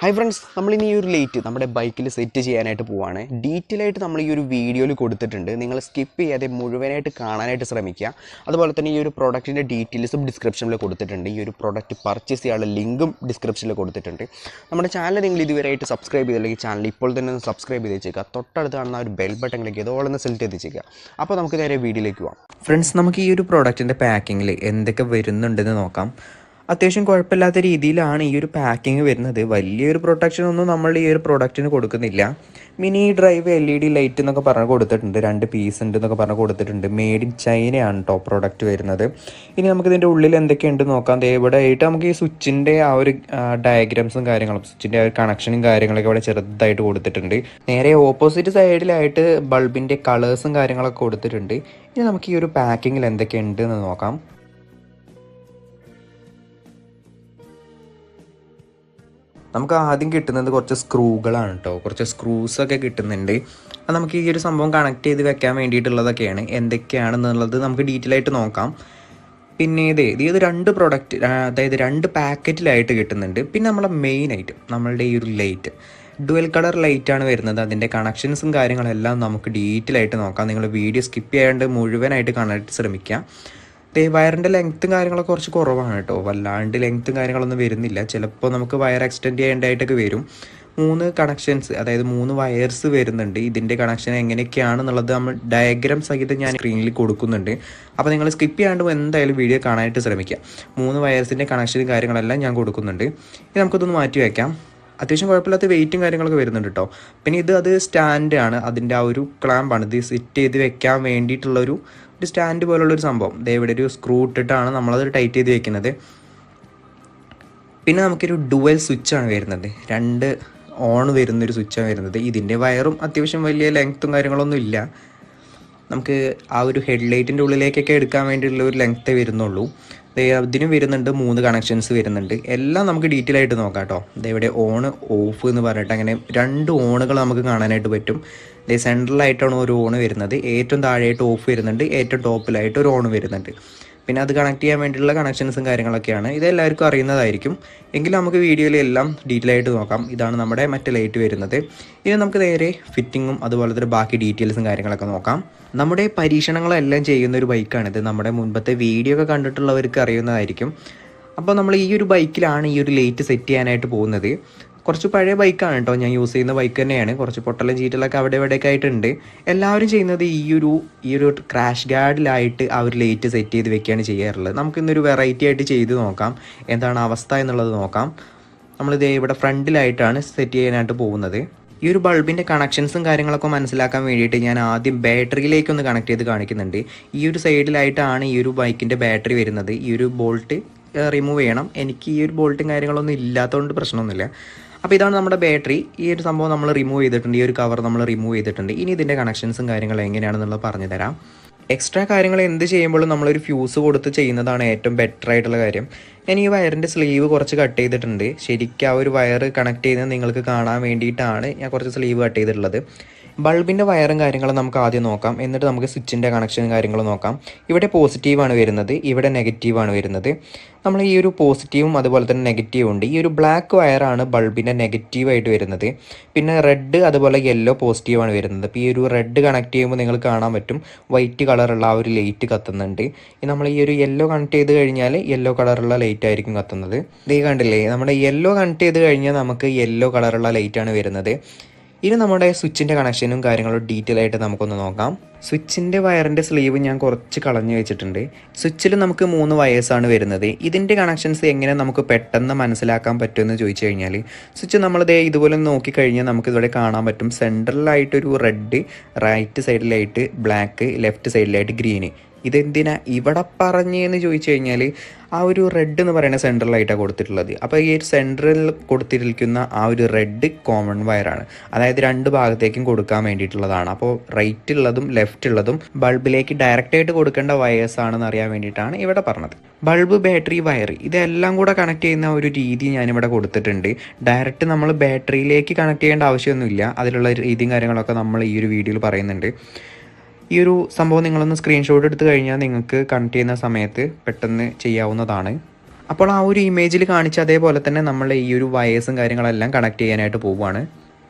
Hi friends നമ്മളിനി ഈ ഒരു ലൈറ്റ് നമ്മുടെ ബൈക്കിൽ സെറ്റ് ചെയ്യാനായിട്ട് പോവാണ്. ഡീറ്റെയിൽ ആയിട്ട് നമ്മൾ ഈ ഒരു വീഡിയോയിൽ കൊടുത്തിട്ടുണ്ട്. നിങ്ങൾ സ്കിപ്പ് ചെയ്യാതെ മുഴുവനായിട്ട് കാണാനായിട്ട് ശ്രമിക്കുക. അതുപോലെ തന്നെ ഈ ഒരു പ്രൊഡക്റ്റിന്റെ ഡീറ്റെയിൽസും ഡിസ്ക്രിപ്ഷനിൽ കൊടുത്തിട്ടുണ്ട്. ഈ ഒരു പ്രോഡക്റ്റ് പർച്ചേസ് ചെയ്യാനുള്ള ലിങ്കും ഡിസ്ക്രിപ്ഷനിൽ കൊടുത്തിട്ടുണ്ട്. നമ്മുടെ ചാനൽ നിങ്ങൾ ഇതുവരെയായിട്ട് സബ്സ്ക്രൈബ് ചെയ്തില്ലെങ്കിൽ ചാനൽ ഇപ്പോൾ തന്നെ ഒന്ന് സബ്സ്ക്രൈബ് ചെയ്ത് വെച്ചേക്കുക. തൊട്ടടുത്ത് കാണുന്ന ഒരു ബെൽ ചെയ്ത് ഓളൊന്ന് സെലക്ട് ചെയ്ത് അപ്പോൾ നമുക്ക് നേരെ വീഡിയോയിലേക്ക് പോവാം. ഫ്രണ്ട്സ് നമുക്ക് ഈ ഒരു പ്രോഡക്റ്റിന്റെ പാക്കിങ്ങിൽ എന്തൊക്കെ വരുന്നുണ്ടെന്ന് നോക്കാം. അത്യാവശ്യം കുഴപ്പമില്ലാത്ത രീതിയിലാണ് ഈ ഒരു പാക്കിങ് വരുന്നത്. വലിയൊരു പ്രൊട്ടക്ഷൻ ഒന്നും നമ്മൾ ഈ ഒരു പ്രൊഡക്റ്റിന് കൊടുക്കുന്നില്ല. Mini drive L E D light എന്നൊക്കെ പറഞ്ഞ് കൊടുത്തിട്ടുണ്ട്. രണ്ട് പീസ് ഉണ്ട് എന്നൊക്കെ പറഞ്ഞ് കൊടുത്തിട്ടുണ്ട്. മെയ്ഡ് ഇൻ ചൈനയാണ് ടോപ്പ് പ്രൊഡക്റ്റ് വരുന്നത്. ഇനി നമുക്ക് ഇതിന്റെ ഉള്ളിൽ എന്തൊക്കെയുണ്ട് നോക്കാം. ഇവിടെ ആയിട്ട് നമുക്ക് ഈ സ്വിച്ചിന്റെ ആ ഒരു ഡയഗ്രാംസും കാര്യങ്ങളും സ്വിച്ചിന്റെ ആ ഒരു കണക്ഷനും കാര്യങ്ങളൊക്കെ ഇവിടെ ചെറുതായിട്ട് കൊടുത്തിട്ടുണ്ട്. നേരെ ഓപ്പോസിറ്റ് സൈഡിലായിട്ട് ബൾബിന്റെ കളേഴ്സും കാര്യങ്ങളൊക്കെ കൊടുത്തിട്ടുണ്ട്. ഇനി നമുക്ക് ഈ ഒരു പാക്കിങ്ങിൽ എന്തൊക്കെയുണ്ട് എന്ന് നോക്കാം. നമുക്ക് ആദ്യം കിട്ടുന്നത് കുറച്ച് സ്ക്രൂകളാണ് കേട്ടോ കുറച്ച് സ്ക്രൂസ് ഒക്കെ കിട്ടുന്നുണ്ട്. അത് നമുക്ക് ഈ ഒരു സംഭവം കണക്ട് ചെയ്ത് വെക്കാൻ വേണ്ടിയിട്ടുള്ളതൊക്കെയാണ്. എന്തൊക്കെയാണെന്നുള്ളത് നമുക്ക് ഡീറ്റെയിൽ ആയിട്ട് നോക്കാം. പിന്നെ ഇത് ഇത് രണ്ട് പ്രൊഡക്റ്റ് അതായത് രണ്ട് പാക്കറ്റിലായിട്ട് കിട്ടുന്നുണ്ട്. പിന്നെ നമ്മളെ മെയിൻ ഐറ്റം നമ്മളുടെ ഈ ഒരു ലൈറ്റ് ഡുവൽ കളർ ലൈറ്റ് ആണ് വരുന്നത്. അതിന്റെ കണക്ഷൻസും കാര്യങ്ങളെല്ലാം നമുക്ക് ഡീറ്റെയിൽ ആയിട്ട് നോക്കാം. നിങ്ങൾ വീഡിയോ സ്കിപ്പ് ചെയ്യാണ്ട് മുഴുവനായിട്ട് കാണാൻ ശ്രമിക്കുക ദേ വയറിന്റെ ലെങ്ത്തും കാര്യങ്ങളൊക്കെ കുറച്ച് കുറവാണ് കേട്ടോ. വല്ലാണ്ട് ലെങ്ത്തും കാര്യങ്ങളൊന്നും വരുന്നില്ല. ചിലപ്പോൾ നമുക്ക് വയർ എക്സ്റ്റെൻഡ് ചെയ്യേണ്ടതായിട്ടൊക്കെ വരും. മൂന്ന് കണക്ഷൻസ് അതായത് മൂന്ന് വയർസ് വരുന്നുണ്ട്. ഇതിന്റെ കണക്ഷൻ എങ്ങനെയൊക്കെയാണെന്നുള്ളത് നമ്മൾ ഡയഗ്രാം സഹിതം ഞാൻ സ്ക്രീനിൽ കൊടുക്കുന്നുണ്ട്. അപ്പോൾ നിങ്ങൾ സ്കിപ്പ് ചെയ്യാണ്ട് എന്തായാലും വീഡിയോ കാണാനായിട്ട് ശ്രമിക്കുക. മൂന്ന് വയർസിന്റെ കണക്ഷനും കാര്യങ്ങളെല്ലാം ഞാൻ കൊടുക്കുന്നുണ്ട്. ഇനി നമുക്കിതൊന്ന് മാറ്റി വയ്ക്കാം അത്യാവശ്യം കുഴപ്പമില്ലാത്ത വെയിറ്റും കാര്യങ്ങളൊക്കെ വരുന്നുണ്ട് കേട്ടോ. പിന്നെ ഇത് അത് സ്റ്റാൻഡാണ് അതിന്റെ ആ ഒരു ക്ലാമ്പാണ് ഇത് സെറ്റ് ചെയ്ത് വെക്കാൻ വേണ്ടിയിട്ടുള്ളൊരു ഒരു സ്റ്റാൻഡ് പോലുള്ള ഒരു സംഭവം ഇവിടെ ഒരു സ്ക്രൂ ഇട്ടിട്ടാണ് നമ്മളത് ടൈറ്റ് ചെയ്ത് വെക്കുന്നത്. പിന്നെ നമുക്കൊരു ഡുവൽ സ്വിച്ചാണ് വരുന്നത്. രണ്ട് ഓൺ വരുന്നൊരു സ്വിച്ചാണ് വരുന്നത്. ഇതിന്റെ വയറും അത്യാവശ്യം വലിയ ലെങ്ത്തും കാര്യങ്ങളൊന്നും ഇല്ല. നമുക്ക് ആ ഒരു ഹെഡ് ഹെഡ്ലൈറ്റിന്റെ ഉള്ളിലേക്കൊക്കെ എടുക്കാൻ വേണ്ടിയിട്ടുള്ള ഒരു ലെങ്ത്തേ വരുന്നുള്ളൂ. ദേ ഇതിനും വരുന്നുണ്ട് മൂന്ന് കണക്ഷൻസ് വരുന്നുണ്ട്. എല്ലാം നമുക്ക് ഡീറ്റെയിൽ ആയിട്ട് നോക്കാം കേട്ടോ. ഇവിടെ ഓൺ ഓഫ് എന്ന് പറഞ്ഞിട്ട് അങ്ങനെ രണ്ട് ഓണുകൾ നമുക്ക് കാണാനായിട്ട് പറ്റും. സെൻട്രലായിട്ടാണ് ഒരു ഓൺ വരുന്നത്. ഏറ്റവും താഴെയായിട്ട് ഓഫ് വരുന്നുണ്ട്. ഏറ്റവും ടോപ്പിലായിട്ട് ഒരു ഓൺ വരുന്നുണ്ട്. പിന്നെ അത് കണക്ട് ചെയ്യാൻ വേണ്ടിയിട്ടുള്ള കണക്ഷൻസും കാര്യങ്ങളൊക്കെയാണ്. ഇതെല്ലാവർക്കും അറിയുന്നതായിരിക്കും. എങ്കിലും നമുക്ക് വീഡിയോയിൽ എല്ലാം ഡീറ്റെയിൽ ആയിട്ട് നോക്കാം. ഇതാണ് നമ്മുടെ മറ്റേ ലൈറ്റ് വരുന്നത്. ഇനി നമുക്ക് നേരെ ഫിറ്റിങ്ങും അതുപോലെ തന്നെ ബാക്കി ഡീറ്റെയിൽസും കാര്യങ്ങളൊക്കെ നോക്കാം. നമ്മുടെ പരീക്ഷണങ്ങളെല്ലാം ചെയ്യുന്ന ഒരു ബൈക്കാണിത് നമ്മുടെ മുൻപത്തെ വീഡിയോ ഒക്കെ കണ്ടിട്ടുള്ളവർക്ക് അറിയുന്നതായിരിക്കും. അപ്പോൾ നമ്മൾ ഈ ഒരു ബൈക്കിലാണ് ഈ ഒരു ലൈറ്റ് സെറ്റ് ചെയ്യാനായിട്ട് പോകുന്നത്. കുറച്ച് പഴയ ബൈക്കാണ് കേട്ടോ ഞാൻ യൂസ് ചെയ്യുന്ന ബൈക്ക് തന്നെയാണ്. കുറച്ച് പൊട്ടലും ചീറ്റലൊക്കെ അവിടെ ഇവിടെയൊക്കെ ആയിട്ടുണ്ട്. എല്ലാവരും ചെയ്യുന്നത് ഈ ഒരു ഈ ഒരു ക്രാഷ് ഗാർഡിലായിട്ട് അവർ ലേറ്റ് സെറ്റ് ചെയ്ത് വെക്കുകയാണ് ചെയ്യാറുള്ളത്. നമുക്ക് ഇന്നൊരു വെറൈറ്റി ആയിട്ട് ചെയ്ത് നോക്കാം. എന്താണ് അവസ്ഥ എന്നുള്ളത് നോക്കാം. നമ്മളിത് ഇവിടെ ഫ്രണ്ടിലായിട്ടാണ് സെറ്റ് ചെയ്യാനായിട്ട് പോകുന്നത്. ഈ ഒരു ബൾബിന്റെ കണക്ഷൻസും കാര്യങ്ങളൊക്കെ മനസ്സിലാക്കാൻ വേണ്ടിയിട്ട് ഞാൻ ആദ്യം ബാറ്ററിയിലേക്ക് ഒന്ന് കണക്ട് ചെയ്ത് കാണിക്കുന്നുണ്ട്. ഈ ഒരു സൈഡിലായിട്ടാണ് ഈ ഒരു ബൈക്കിന്റെ ബാറ്ററി വരുന്നത്. ഈ ഒരു ബോൾട്ട് റിമൂവ് ചെയ്യണം. എനിക്ക് ഈ ഒരു ബോൾട്ടും കാര്യങ്ങളൊന്നും ഇല്ലാത്തതുകൊണ്ട് പ്രശ്നമൊന്നുമില്ല. അപ്പോൾ ഇതാണ് നമ്മുടെ ബാറ്ററി ഈ ഒരു സംഭവം നമ്മൾ റിമൂവ് ചെയ്തിട്ടുണ്ട്. ഈ ഒരു കവർ നമ്മൾ റിമൂവ് ചെയ്തിട്ടുണ്ട്. ഇനി ഇതിന്റെ കണക്ഷൻസും കാര്യങ്ങളും എങ്ങനെയാണെന്നുള്ളത് പറഞ്ഞു തരാം. എക്സ്ട്രാ കാര്യങ്ങൾ എന്ത് ചെയ്യുമ്പോഴും നമ്മളൊരു ഫ്യൂസ് കൊടുത്ത് ചെയ്യുന്നതാണ് ഏറ്റവും ബെറ്റർ ആയിട്ടുള്ള കാര്യം. ഞാൻ ഈ വയറിന്റെ സ്ലീവ് കുറച്ച് കട്ട് ചെയ്തിട്ടുണ്ട്. ശരിക്കും ആ ഒരു വയർ കണക്ട് ചെയ്യുന്നത് നിങ്ങൾക്ക് കാണാൻ വേണ്ടിയിട്ടാണ് ഞാൻ കുറച്ച് സ്ലീവ് കട്ട് ചെയ്തിട്ടുള്ളത്. ബൾബിന്റെ വയറും കാര്യങ്ങളും നമുക്ക് ആദ്യം നോക്കാം. എന്നിട്ട് നമുക്ക് സ്വിച്ചിന്റെ കണക്ഷനും കാര്യങ്ങളും നോക്കാം. ഇവിടെ പോസിറ്റീവാണ് വരുന്നത്. ഇവിടെ നെഗറ്റീവാണ് വരുന്നത്. നമ്മൾ ഈ ഒരു പോസിറ്റീവും അതുപോലെ തന്നെ നെഗറ്റീവും ഉണ്ട്. ഈ ഒരു ബ്ലാക്ക് വയറാണ് ബൾബിന്റെ നെഗറ്റീവായിട്ട് വരുന്നത്. പിന്നെ റെഡ് അതുപോലെ യെല്ലോ പോസിറ്റീവാണ് വരുന്നത്. അപ്പോൾ ഈ ഒരു റെഡ് കണക്ട് ചെയ്യുമ്പോൾ നിങ്ങൾ കാണാൻ പറ്റും. വൈറ്റ് കളറുള്ള ആ ഒരു ലൈറ്റ് കത്തുന്നുണ്ട്. നമ്മൾ ഈ ഒരു യെല്ലോ കണക്ട് ചെയ്ത് കഴിഞ്ഞാൽ യെല്ലോ കളറുള്ള ലൈറ്റ് ആയിരിക്കും കത്തുന്നത്. ഇത് കണ്ടില്ലേ? നമ്മുടെ യെല്ലോ കണക്ട് ചെയ്ത് കഴിഞ്ഞാൽ നമുക്ക് യെല്ലോ കളറുള്ള ലൈറ്റാണ് വരുന്നത്. ഇനി നമ്മുടെ സ്വിച്ചിന്റെ കണക്ഷനും കാര്യങ്ങളും ഡീറ്റെയിൽ ആയിട്ട് നമുക്കൊന്ന് നോക്കാം. സ്വിച്ചിന്റെ വയറിന്റെ സ്ലീവ് ഞാൻ കുറച്ച് കളഞ്ഞു വെച്ചിട്ടുണ്ട്. സ്വിച്ചിൽ നമുക്ക് മൂന്ന് വയേഴ്സാണ് വരുന്നത്. ഇതിന്റെ കണക്ഷൻസ് എങ്ങനെ നമുക്ക് പെട്ടെന്ന് മനസ്സിലാക്കാൻ പറ്റുമെന്ന് ചോദിച്ചു കഴിഞ്ഞാൽ സ്വിച്ച് നമ്മൾ ദേ ഇതുപോലെ നോക്കിക്കഴിഞ്ഞാൽ നമുക്ക് ഇവിടെ കാണാൻ പറ്റും. സെൻട്രലായിട്ടൊരു റെഡ് റൈറ്റ് സൈഡിലായിട്ട് ബ്ലാക്ക് ലെഫ്റ്റ് സൈഡിലായിട്ട് ഗ്രീന് ഇതെന്തിനാ ഇവിടെ പറഞ്ഞേന്ന് ചോദിച്ചു കഴിഞ്ഞാൽ ആ ഒരു റെഡ് എന്ന് പറയുന്ന സെൻട്രലായിട്ടാണ് കൊടുത്തിട്ടുള്ളത്. അപ്പോൾ ഈ ഒരു സെൻട്രൽ കൊടുത്തിരിക്കുന്ന ആ ഒരു റെഡ് കോമൺ വയറാണ് അതായത് രണ്ട് ഭാഗത്തേക്കും കൊടുക്കാൻ വേണ്ടിയിട്ടുള്ളതാണ്. അപ്പോൾ റൈറ്റ് ഉള്ളതും ലെഫ്റ്റ് ഉള്ളതും ബൾബിലേക്ക് ഡയറക്റ്റ് ആയിട്ട് കൊടുക്കേണ്ട വയേഴ്സ് ആണെന്ന് അറിയാൻ വേണ്ടിയിട്ടാണ് ഇവിടെ പറഞ്ഞത്. ബൾബ് ബാറ്ററി വയർ ഇതെല്ലാം കൂടെ കണക്ട് ചെയ്യുന്ന ഒരു രീതി ഞാനിവിടെ കൊടുത്തിട്ടുണ്ട്. ഡയറക്റ്റ് നമ്മൾ ബാറ്ററിയിലേക്ക് കണക്ട് ചെയ്യേണ്ട ആവശ്യമൊന്നുമില്ല. അതിലുള്ള രീതിയും കാര്യങ്ങളൊക്കെ നമ്മൾ ഈ ഒരു വീഡിയോയിൽ പറയുന്നുണ്ട്. ഈ ഒരു സംഭവം നിങ്ങളൊന്ന് സ്ക്രീൻഷോട്ട് എടുത്തു കഴിഞ്ഞാൽ നിങ്ങൾക്ക് കണക്ട് ചെയ്യുന്ന സമയത്ത് പെട്ടെന്ന് ചെയ്യാവുന്നതാണ്. അപ്പോൾ ആ ഒരു ഇമേജിൽ കാണിച്ച അതേപോലെ തന്നെ നമ്മൾ ഈ ഒരു വയേഴ്സും കാര്യങ്ങളെല്ലാം കണക്ട് ചെയ്യാനായിട്ട് പോവുകയാണ്.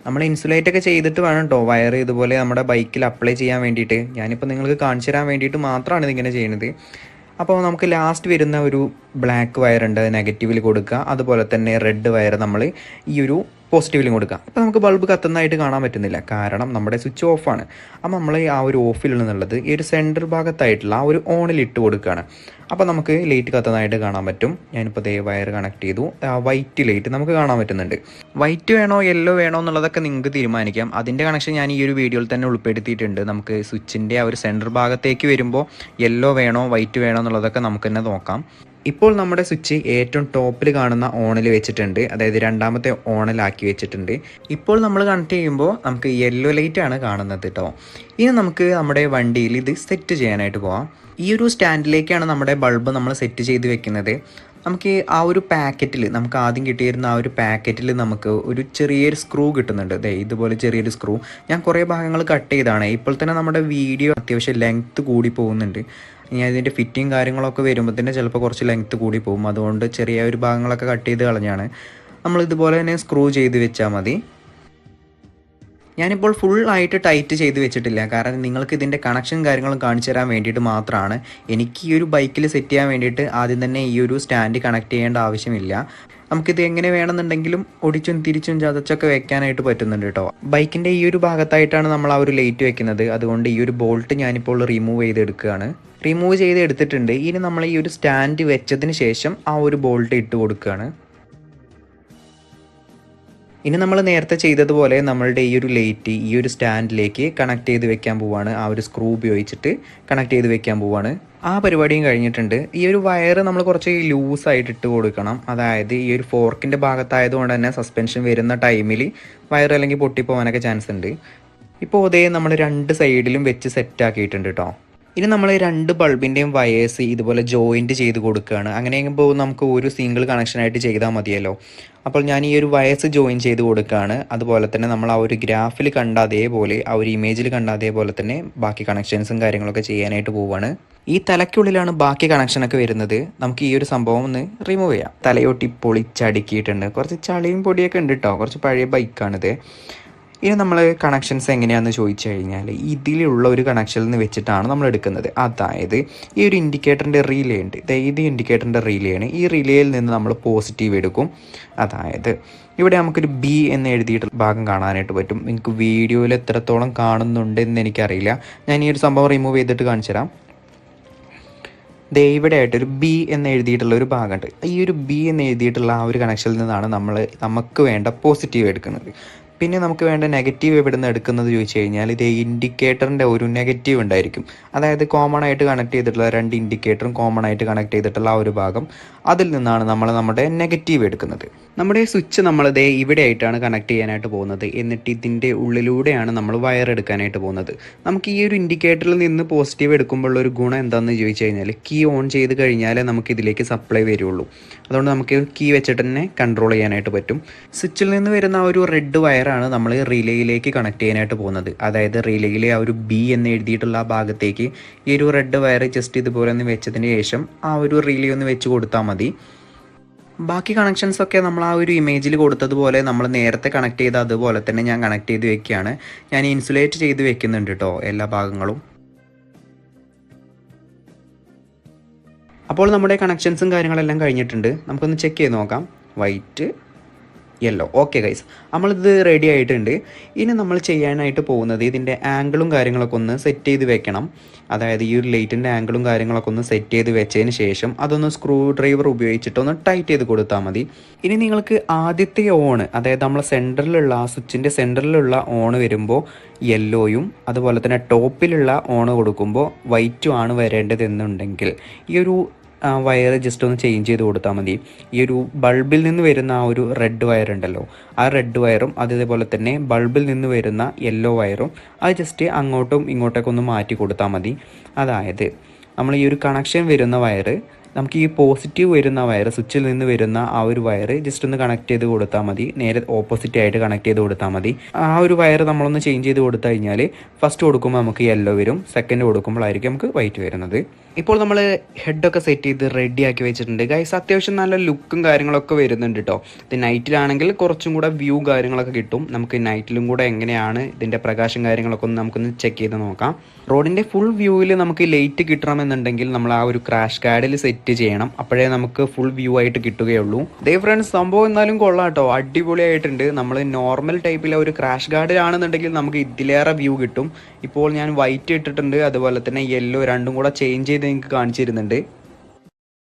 നമ്മൾ ഇൻസുലേറ്റ് ഒക്കെ ചെയ്തിട്ട് വേണം കേട്ടോ വയർ ഇതുപോലെ നമ്മുടെ ബൈക്കിൽ അപ്ലൈ ചെയ്യാൻ വേണ്ടിയിട്ട്. ഞാനിപ്പോൾ നിങ്ങൾക്ക് കാണിച്ചു തരാൻ വേണ്ടിയിട്ട് മാത്രമാണ് ഇതിങ്ങനെ ചെയ്യുന്നത്. അപ്പോൾ നമുക്ക് ലാസ്റ്റ് വരുന്ന ഒരു ബ്ലാക്ക് ഉണ്ട് നെഗറ്റീവിൽ കൊടുക്കുക. അതുപോലെ തന്നെ റെഡ് വയർ നമ്മൾ ഈ ഒരു പോസിറ്റീവിലും കൊടുക്കുക അപ്പോൾ നമുക്ക് ബൾബ് കത്തുന്നതായിട്ട് കാണാൻ പറ്റുന്നില്ല. കാരണം നമ്മുടെ സ്വിച്ച് ഓഫാണ് അപ്പോൾ നമ്മൾ ആ ഒരു ഓഫിൽ നിന്നുള്ളത് ഈ ഒരു സെന്റർ ഭാഗത്തായിട്ടുള്ള ആ ഒരു ഓണിൽ ഇട്ട് കൊടുക്കുകയാണ്. അപ്പോൾ നമുക്ക് ലൈറ്റ് കത്തുന്നതായിട്ട് കാണാൻ പറ്റും. ഞാനിപ്പോൾ ദേ വയർ കണക്ട് ചെയ്തു. ആ വൈറ്റ് ലൈറ്റ് നമുക്ക് കാണാൻ പറ്റുന്നുണ്ട്. വൈറ്റ് വേണോ യെല്ലോ വേണോ എന്നുള്ളതൊക്കെ നിങ്ങൾക്ക് തീരുമാനിക്കാം. അതിന്റെ കണക്ഷൻ ഞാൻ ഈ ഒരു വീഡിയോയിൽ തന്നെ ഉൾപ്പെടുത്തിയിട്ടുണ്ട്. നമുക്ക് സ്വിച്ചിന്റെ ആ ഒരു സെന്റർ ഭാഗത്തേക്ക് വരുമ്പോൾ യെല്ലോ വേണോ വൈറ്റ് വേണോ എന്നുള്ളതൊക്കെ നമുക്ക് തന്നെ നോക്കാം. ഇപ്പോൾ നമ്മുടെ സ്വിച്ച് ഏറ്റവും ടോപ്പിൽ കാണുന്ന ഓണിൽ വെച്ചിട്ടുണ്ട്. അതായത് രണ്ടാമത്തെ ഓണിലാക്കി വെച്ചിട്ടുണ്ട്. ഇപ്പോൾ നമ്മൾ കണക്ട് ചെയ്യുമ്പോൾ നമുക്ക് യെല്ലോ ലൈറ്റ് ആണ് കാണുന്നത് കേട്ടോ ഇനി നമുക്ക് നമ്മുടെ വണ്ടിയിൽ ഇത് സെറ്റ് ചെയ്യാനായിട്ട് പോവാം. ഈ ഒരു സ്റ്റാൻഡിലേക്കാണ് നമ്മുടെ ബൾബ് നമ്മൾ സെറ്റ് ചെയ്ത് വെക്കുന്നത്. നമുക്ക് ആ ഒരു പാക്കറ്റിൽ നമുക്ക് ആദ്യം കിട്ടിയിരുന്ന ആ ഒരു പാക്കറ്റിൽ നമുക്ക് ഒരു ചെറിയൊരു സ്ക്രൂ കിട്ടുന്നുണ്ട്. ദേ ഇതുപോലെ ചെറിയൊരു സ്ക്രൂ. ഞാൻ കുറേ ഭാഗങ്ങൾ കട്ട് ചെയ്താണ്. ഇപ്പോൾ തന്നെ നമ്മുടെ വീഡിയോ അത്യാവശ്യം ലെങ്ത്ത് കൂടി പോകുന്നുണ്ട്. ഇനി അതിന്റെ ഫിറ്റിങ് കാര്യങ്ങളൊക്കെ വരുമ്പോൾ തന്നെ ചിലപ്പോൾ കുറച്ച് ലെങ്ത്ത് കൂടി പോകും. അതുകൊണ്ട് ചെറിയ ഒരു ഭാഗങ്ങളൊക്കെ കട്ട് ചെയ്ത് കളഞ്ഞാണ്. നമ്മൾ ഇതുപോലെ തന്നെ സ്ക്രൂ ചെയ്ത് വെച്ചാൽ മതി. ഞാനിപ്പോൾ ഫുൾ ആയിട്ട് ടൈറ്റ് ചെയ്ത് വെച്ചിട്ടില്ല. കാരണം നിങ്ങൾക്ക് ഇതിന്റെ കണക്ഷൻ കാര്യങ്ങളും കാണിച്ചു തരാൻ വേണ്ടിയിട്ട് മാത്രമാണ്. എനിക്ക് ഈ ഒരു ബൈക്കിൽ സെറ്റ് ചെയ്യാൻ വേണ്ടിയിട്ട് ആദ്യം തന്നെ ഈ ഒരു സ്റ്റാൻഡ് കണക്ട് ചെയ്യേണ്ട ആവശ്യമില്ല. നമുക്കിത് എങ്ങനെ വേണമെന്നുണ്ടെങ്കിലും ഒടിച്ചും തിരിച്ചും ചതച്ചൊക്കെ വെക്കാനായിട്ട് പറ്റുന്നുണ്ട് കേട്ടോ ബൈക്കിന്റെ ഈ ഒരു ഭാഗത്തായിട്ടാണ് നമ്മൾ ആ ഒരു ലൈറ്റ് വെക്കുന്നത്. അതുകൊണ്ട് ഈ ഒരു ബോൾട്ട് ഞാനിപ്പോൾ റിമൂവ് ചെയ്തെടുക്കുകയാണ്. റിമൂവ് ചെയ്ത് എടുത്തിട്ടുണ്ട് ഇനി നമ്മൾ ഈ ഒരു സ്റ്റാൻഡ് വെച്ചതിന് ശേഷം ആ ഒരു ബോൾട്ട് ഇട്ട് കൊടുക്കുകയാണ്. ഇനി നമ്മൾ നേരത്തെ ചെയ്തതുപോലെ നമ്മളുടെ ഈ ഒരു ലൈറ്റ് ഈ ഒരു സ്റ്റാൻഡിലേക്ക് കണക്ട് ചെയ്ത് വെക്കാൻ പോവാണ്. ആ ഒരു സ്ക്രൂ ഉപയോഗിച്ചിട്ട് കണക്ട് ചെയ്ത് വെക്കാൻ പോവാണ്. ആ പരിപാടിയും കഴിഞ്ഞിട്ടുണ്ട്. ഈ ഒരു വയർ നമ്മൾ കുറച്ച് ലൂസായിട്ട് ഇട്ട് കൊടുക്കണം. അതായത് ഈ ഒരു ഫോർക്കിന്റെ ഭാഗത്തായതുകൊണ്ട് തന്നെ സസ്പെൻഷൻ വരുന്ന ടൈമിൽ വയർ അല്ലെങ്കിൽ പൊട്ടിപ്പോവാനൊക്കെ ചാൻസ് ഉണ്ട്. ഇപ്പോൾ അതേ നമ്മൾ രണ്ട് സൈഡിലും വെച്ച് സെറ്റ് ആക്കിയിട്ടുണ്ട് കേട്ടോ ഇനി നമ്മൾ രണ്ട് ബൾബിന്റെയും വയേഴ്സ് ഇതുപോലെ ജോയിന്റ് ചെയ്ത് കൊടുക്കുകയാണ് അങ്ങനെയാകുമ്പോൾ നമുക്ക് ഒരു സിംഗിൾ കണക്ഷനായിട്ട് ചെയ്താൽ മതിയല്ലോ. അപ്പോൾ ഞാൻ ഈ ഒരു വയസ്സ് ജോയിൻ ചെയ്ത് കൊടുക്കുകയാണ് അതുപോലെ തന്നെ നമ്മൾ ആ ഒരു ഗ്രാഫിൽ കണ്ട അതേപോലെ ആ ഒരു ഇമേജിൽ കണ്ട അതേപോലെ തന്നെ ബാക്കി കണക്ഷൻസും കാര്യങ്ങളൊക്കെ ചെയ്യാനായിട്ട് പോവുകയാണ് ഈ തലയ്ക്കുള്ളിലാണ് ബാക്കി കണക്ഷനൊക്കെ വരുന്നത്. നമുക്ക് ഈ ഒരു സംഭവം ഒന്ന് റിമൂവ് ചെയ്യാം. തലയോട്ടി പൊളിച്ചടുക്കിയിട്ടുണ്ട്. കുറച്ച് ചളിയും പൊടിയൊക്കെ ഉണ്ട് കേട്ടോ കുറച്ച് പഴയ ബൈക്കാണിത് ഇനി നമ്മൾ കണക്ഷൻസ് എങ്ങനെയാണെന്ന് ചോദിച്ചു കഴിഞ്ഞാൽ ഇതിലുള്ള ഒരു കണക്ഷനിൽ നിന്ന് വെച്ചിട്ടാണ് നമ്മൾ എടുക്കുന്നത്. അതായത് ഈ ഒരു ഇൻഡിക്കേറ്ററിന്റെ റിലേ ഉണ്ട്. ഇത് ഇൻഡിക്കേറ്ററിന്റെ റിലേ ആണ്. ഈ റിലേയിൽ നിന്ന് നമ്മൾ പോസിറ്റീവ് എടുക്കും. അതായത് ഇവിടെ നമുക്കൊരു ബി എന്ന് എഴുതിയിട്ടുള്ള ഭാഗം കാണാനായിട്ട് പറ്റും. നിങ്ങൾക്ക് വീഡിയോയിൽ എത്രത്തോളം കാണുന്നുണ്ട് എന്ന് എനിക്കറിയില്ല. ഞാൻ ഈ ഒരു സംഭവം റിമൂവ് ചെയ്തിട്ട് കാണിച്ചു തരാം. ദേ ഇവിടെ ഒരു ബി എന്ന് എഴുതിയിട്ടുള്ള ഒരു ഭാഗമുണ്ട്. ഈ ഒരു ബി എന്ന് എഴുതിയിട്ടുള്ള ആ ഒരു കണക്ഷനിൽ നിന്നാണ് നമ്മൾ നമുക്ക് വേണ്ട പോസിറ്റീവ് എടുക്കുന്നത്. പിന്നെ നമുക്ക് വേണ്ട നെഗറ്റീവ് എവിടെ നിന്ന് എടുക്കുന്നത് ചോദിച്ചു കഴിഞ്ഞാൽ ഇത് ഇൻഡിക്കേറ്ററിന്റെ ഒരു നെഗറ്റീവ് ഉണ്ടായിരിക്കും. അതായത് കോമൺ ആയിട്ട് കണക്ട് ചെയ്തിട്ടുള്ള രണ്ട് ഇൻഡിക്കേറ്ററും കോമൺ ആയിട്ട് കണക്ട് ചെയ്തിട്ടുള്ള ആ ഒരു ഭാഗം അതിൽ നിന്നാണ് നമ്മൾ നമ്മുടെ നെഗറ്റീവ് എടുക്കുന്നത്. നമ്മുടെ സ്വിച്ച് നമ്മൾ ദേ ഇവിടെ ആയിട്ടാണ് കണക്ട് ചെയ്യാനായിട്ട് പോകുന്നത്. എന്നിട്ട് ഇതിന്റെ ഉള്ളിലൂടെയാണ് നമ്മൾ വയർ എടുക്കാനായിട്ട് പോകുന്നത്. നമുക്ക് ഈ ഒരു ഇൻഡിക്കേറ്ററിൽ നിന്ന് പോസിറ്റീവ് എടുക്കുമ്പോഴുള്ള ഒരു ഗുണം എന്താണെന്ന് ചോദിച്ചു കഴിഞ്ഞാൽ കീ ഓൺ ചെയ്ത് കഴിഞ്ഞാലേ നമുക്ക് ഇതിലേക്ക് സപ്ലൈ വരുള്ളൂ. അതുകൊണ്ട് നമുക്ക് കീ വെച്ചിട്ട് തന്നെ കൺട്രോൾ ചെയ്യാനായിട്ട് പറ്റും. സ്വിച്ചിൽ നിന്ന് വരുന്ന ആ ഒരു റെഡ് വയറാണ് നമ്മൾ റിലേയിലേക്ക് കണക്ട് ചെയ്യാനായിട്ട് പോകുന്നത്. അതായത് റിലേയിലെ ആ ഒരു ബി എന്ന് എഴുതിയിട്ടുള്ള ആ ഭാഗത്തേക്ക് ഈ ഒരു റെഡ് വയർ ജസ്റ്റ് ഇതുപോലെ ഒന്ന് വെച്ചതിന് ശേഷം ആ ഒരു റിലേ ഒന്ന് വെച്ച് കൊടുത്താൽ മതി. ബാക്കി കണക്ഷൻസ് ഒക്കെ നമ്മൾ ആ ഒരു ഇമേജിൽ കൊടുത്തതുപോലെ നമ്മൾ നേരത്തെ കണക്ട് ചെയ്ത അതുപോലെ തന്നെ ഞാൻ കണക്ട് ചെയ്ത് വെക്കുകയാണ്. ഞാൻ ഇൻസുലേറ്റ് ചെയ്ത് വെക്കുന്നുണ്ട് കേട്ടോ എല്ലാ ഭാഗങ്ങളും. അപ്പോൾ നമ്മുടെ കണക്ഷൻസും കാര്യങ്ങളെല്ലാം കഴിഞ്ഞിട്ടുണ്ട്. നമുക്കൊന്ന് ചെക്ക് ചെയ്ത് നോക്കാം. White yellow. ഓക്കെ ഗൈസ് നമ്മളിത് റെഡി ആയിട്ടുണ്ട്. ഇനി നമ്മൾ ചെയ്യാനായിട്ട് പോകുന്നത് ഇതിന്റെ ആംഗിളും കാര്യങ്ങളൊക്കെ ഒന്ന് സെറ്റ് ചെയ്ത് വെക്കണം. അതായത് ഈ ഒരു ലൈറ്റിന്റെ ആംഗിളും കാര്യങ്ങളൊക്കെ ഒന്ന് സെറ്റ് ചെയ്ത് വെച്ചതിന് ശേഷം അതൊന്ന് സ്ക്രൂ ഡ്രൈവർ ഉപയോഗിച്ചിട്ട് ഒന്ന് ടൈറ്റ് ചെയ്ത് കൊടുത്താൽ മതി. ഇനി നിങ്ങൾക്ക് ആദ്യത്തെ ഓണ് അതായത് നമ്മൾ സെന്ററിലുള്ള ആ സ്വിച്ചിന്റെ സെന്ററിലുള്ള ഓണ് വരുമ്പോൾ യെല്ലോയും അതുപോലെ തന്നെ ടോപ്പിലുള്ള ഓണ് കൊടുക്കുമ്പോൾ വൈറ്റും ആണ് വരേണ്ടതെന്നുണ്ടെങ്കിൽ ഈ ഒരു വയർ ജസ്റ്റ് ഒന്ന് ചേഞ്ച് ചെയ്ത് കൊടുത്താൽ മതി. ഈ ഒരു ബൾബിൽ നിന്ന് വരുന്ന ആ ഒരു റെഡ് വയർ ഉണ്ടല്ലോ ആ റെഡ് വയറും അതേപോലെ തന്നെ ബൾബിൽ നിന്ന് വരുന്ന യെല്ലോ വയറും അത് ജസ്റ്റ് അങ്ങോട്ടും ഇങ്ങോട്ടേക്കൊന്ന് മാറ്റി കൊടുത്താൽ മതി. അതായത് നമ്മൾ ഈ ഒരു കണക്ഷൻ വരുന്ന വയർ നമുക്ക് ഈ പോസിറ്റീവ് വരുന്ന വയർ സ്വിച്ചിൽ നിന്ന് വരുന്ന ആ ഒരു വയർ ജസ്റ്റ് ഒന്ന് കണക്ട് ചെയ്ത് കൊടുത്താൽ മതി. നേരെ ഓപ്പോസിറ്റ് ആയിട്ട് കണക്ട് ചെയ്ത് കൊടുത്താൽ മതി. ആ ഒരു വയർ നമ്മളൊന്ന് ചേഞ്ച് ചെയ്ത് കൊടുത്തു കഴിഞ്ഞാൽ ഫസ്റ്റ് കൊടുക്കുമ്പോൾ നമുക്ക് യെല്ലോ വരും സെക്കൻഡ് കൊടുക്കുമ്പോഴായിരിക്കും നമുക്ക് വൈറ്റ് വരുന്നത്. ഇപ്പോൾ നമ്മൾ ഹെഡൊക്കെ സെറ്റ് ചെയ്ത് റെഡിയാക്കി വെച്ചിട്ടുണ്ട്. ഗൈസ് അത്യാവശ്യം നല്ല ലുക്കും കാര്യങ്ങളൊക്കെ വരുന്നുണ്ട് കേട്ടോ ഇത് നൈറ്റിലാണെങ്കിൽ കുറച്ചും കൂടെ വ്യൂ കാര്യങ്ങളൊക്കെ കിട്ടും. നമുക്ക് നൈറ്റിലും കൂടെ എങ്ങനെയാണ് ഇതിന്റെ പ്രകാശം കാര്യങ്ങളൊക്കെ ഒന്ന് നമുക്കൊന്ന് ചെക്ക് ചെയ്ത് നോക്കാം. റോഡിന്റെ ഫുൾ വ്യൂവിൽ നമുക്ക് ലൈറ്റ് കിട്ടണമെന്നുണ്ടെങ്കിൽ നമ്മൾ ആ ഒരു ക്രാഷ് കാർഡിൽ സെറ്റ് ചെയ്യണം. അപ്പോഴേ നമുക്ക് ഫുൾ വ്യൂ ആയിട്ട് കിട്ടുകയുള്ളൂ. ദേ ഫ്രണ്ട്സ് സംഭവം എന്നാലും കൊള്ളാം കേട്ടോ അടിപൊളിയായിട്ടുണ്ട്. നമ്മൾ നോർമൽ ടൈപ്പിലെ ഒരു ക്രാഷ് ഗാർഡിലാണെന്നുണ്ടെങ്കിൽ നമുക്ക് ഇതിലേറെ വ്യൂ കിട്ടും. ഇപ്പോൾ ഞാൻ വൈറ്റ് ഇട്ടിട്ടുണ്ട് അതുപോലെ തന്നെ യെല്ലോ രണ്ടും കൂടെ ചേഞ്ച് ചെയ്ത് നിങ്ങൾക്ക് കാണിച്ചു തരുന്നുണ്ട്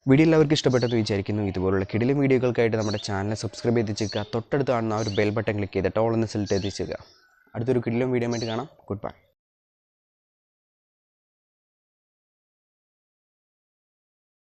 വീഡിയോ എല്ലാവർക്കും ഇഷ്ടപ്പെട്ടെന്ന് വിചാരിക്കുന്നു. ഇതുപോലുള്ള കിടിലും വീഡിയോകൾക്കായിട്ട് നമ്മുടെ ചാനൽ സബ്സ്ക്രൈബ് ചെയ്ത് വെച്ചേക്കുക തൊട്ടടുത്ത് കാണുന്ന ആ ഒരു ബെൽ ബട്ടൺ ക്ലിക്ക് ചെയ്തിട്ട് ഓൾ ഒന്ന് സെലക്ട് ചെയ്ത് വെച്ചേക്കുക അടുത്തൊരു കിടിലും വീഡിയോ ആയിട്ട് കാണാം. Good bye